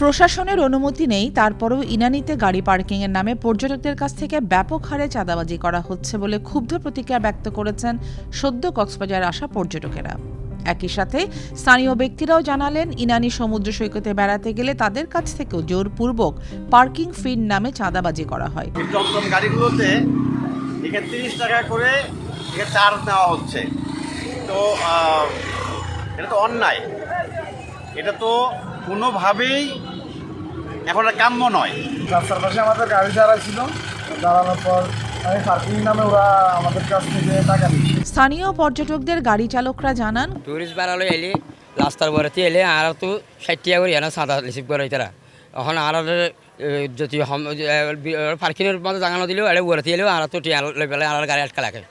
প্রশাসনের অনুমতি নেই, তারপরেও ইনানিতে গাড়ি পার্কিংয়ের নামে পর্যটকদের কাছ থেকে ব্যাপক হারে চাঁদাবাজি করা হচ্ছে বলে ক্ষুব্ধ প্রতিক্রিয়া ব্যক্ত করেছেন সদ্য কক্সবাজার আসা পর্যটকেরা। একই সাথে স্থানীয় ব্যক্তিরাও জানালেন, ইনানি সমুদ্র সৈকতে বেড়াতে গেলে তাদের কাছ থেকেও জোরপূর্বক পার্কিং ফির নামে চাঁদাবাজি করা হয়। গাড়িগুলোতে তিরিশ টাকা করে চার্জ নেওয়া হচ্ছে। তো এটা তো অন্যায়। এটা তো কোনোভাবেই এখন আর কাম্য নয়। রাস্তার পাশে আমাদের গাড়ি দাঁড়া ছিল দাঁড়ানোর পর আমি পার্কিং নামে ওরা আমাদের কাছ থেকে টাকা নিচ্ছে স্থানীয় পর্যটকদের গাড়ি চালকরা জানান টুরিস্ট বাড়ালো এলে রাস্তার বরেতে এলে আর তো ষাট টাকা করে এনে সাদা রিসিভ করে তারা এখন আর যদি পার্কিংয়ের মতো জাগানো দিলেও আরে বরেতে এলেও আর তো পেলে আর গাড়ি আটকা লাগে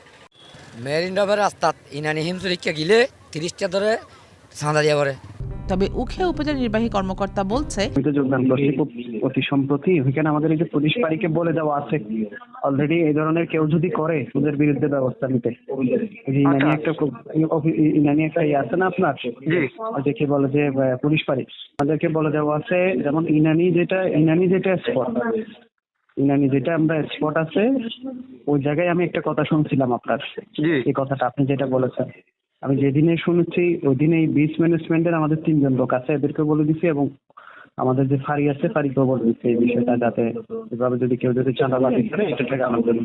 মেরিন ড্রাইভার রাস্তাত ইনানি হিমচুরিকা গিলে তিরিশটা ধরে সাঁদা দিয়া পরে তবে উখিয়া উপজেলা নির্বাহী কর্মকর্তা বলছে যোগদান করছি খুব অতি সম্প্রতি। ওইখানে আমাদের এই যে পুলিশ বাড়িকে বলে দেওয়া আছে অলরেডি এই ধরনের কেউ যদি করে ওদের বিরুদ্ধে ব্যবস্থা নিতে। ইনানি একটা খুব- ইনানি একটা ইয়ে আছে না আপনার? ওদেরকে বলে যে পুলিশ বাড়ি। আমাদেরকে বলে দেওয়া আছে যেমন ইনানি যেটা ইনানি যেটা স্পট ইনানি যেটা আমরা স্পট আছে ওই জায়গায় আমি একটা কথা শুনছিলাম আপনার। এই কথাটা আপনি যেটা বলেছেন। আমি যেদিনে শুনেছি ওই দিনে এই বিচ ম্যানেজমেন্টের আমাদের তিনজন লোক আছে এদেরকে বলে দিছি এবং আমাদের যে ফাঁড়ি আছে ফাঁড়িকেও বলে দিচ্ছি এই বিষয়টা যাতে এভাবে যদি কেউ যদি চাঁদাবাজি করে এটা ঠেকানোর জন্য।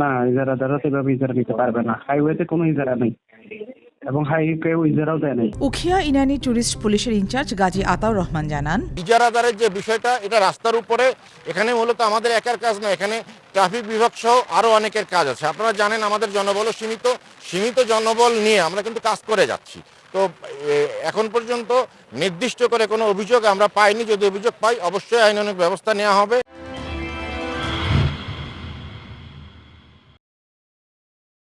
না ইজারা দ্বারা তো এভাবে ইজারা নিতে পারবে না। হাইওয়েতে কোনো ইজারা নেই এবং হাইওয়েও ইজারাও দেয় নাই। উখিয়া ইনানি ট্যুরিস্ট পুলিশের ইনচার্জ গাজী আতাউর রহমান জানান ইজারাদারের যে বিষয়টা এটা রাস্তার উপরে এখানে মূলত আমাদের একার কাজ না এখানে ট্রাফিক বিভাগ সহ আরও অনেকের কাজ আছে। আপনারা জানেন আমাদের জনবল সীমিত। সীমিত জনবল নিয়ে আমরা কিন্তু কাজ করে যাচ্ছি। তো এখন পর্যন্ত নির্দিষ্ট করে কোনো অভিযোগ আমরা পাইনি। যদি অভিযোগ পাই, অবশ্যই আইন অনেক ব্যবস্থা নেওয়া হবে।